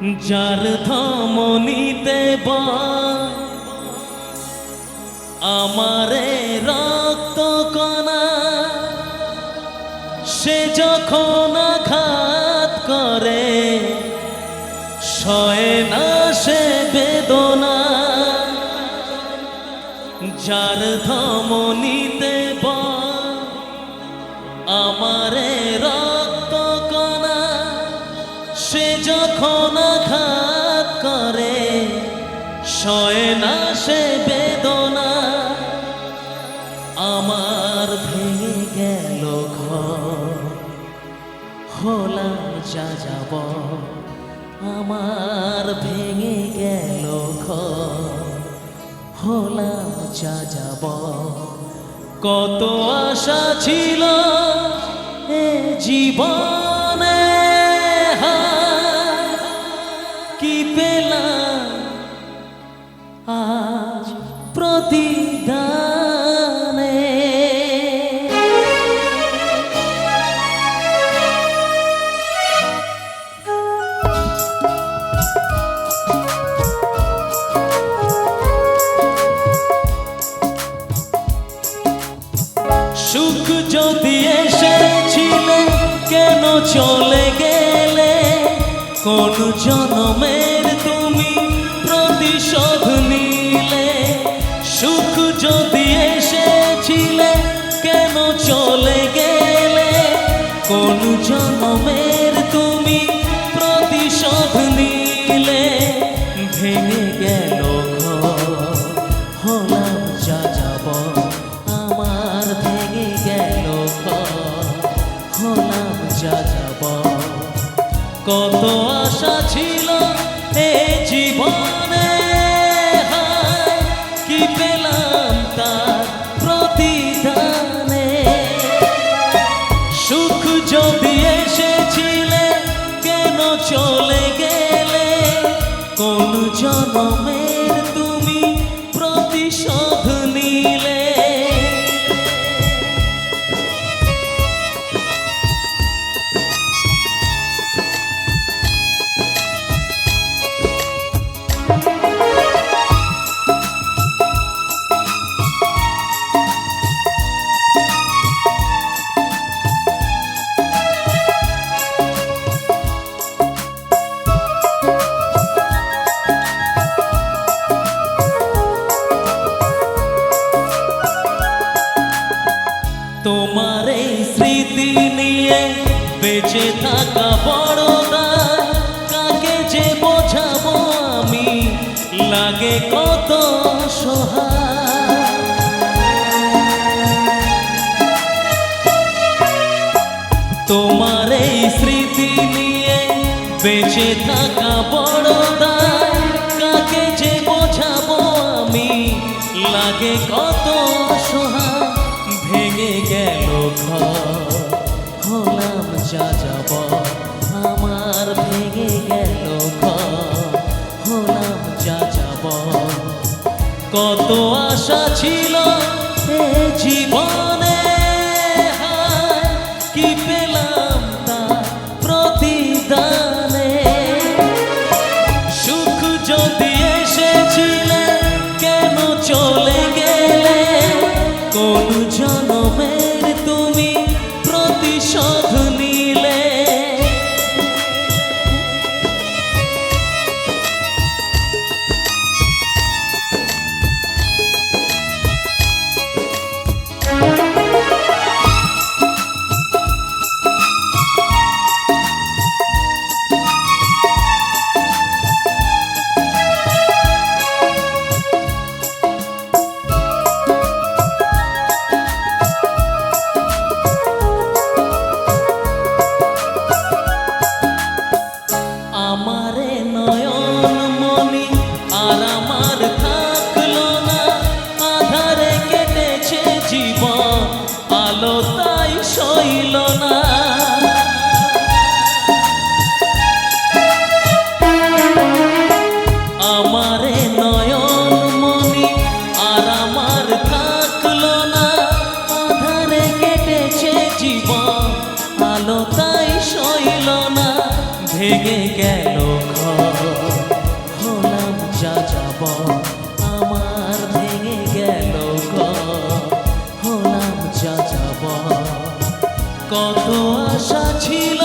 যার ধমনীতে আমারে রক্ত কণা, সে যখন আঘাত করে, সয় না সে বেদনা। যার ধমনীতে বা না সে বেদনা আমার ভেঙে গেল ঘর। হলাম যা যাব আমার ভেঙে গেল ঘর। হলাম যা যাব কত আশা ছিল এ জীবনে সুখ যদি কেন চলে গেলে? কোন জনমের তুমি কত আশা ছিল এ জীবনে? কি পেলাম তার প্রতিদানে? সুখ যদি এসেছিলে নিয়ে বেঁচে থাকা বড় দায় কাকে যে বোঝাবো আমি? লাগে কত তোমার এই স্মৃতি নিয়ে বেঁচে থাকা বড় দায় কাকে যে বোঝাবো আমি? লাগে কত যাব আমার ভেঙে গেল হলাম যাব কত আশা ছিল জীবনে ভেঙে গেল হলাম যা যাব আমার ভেঙে গেল হলাম যা যাব কত আশা ছিল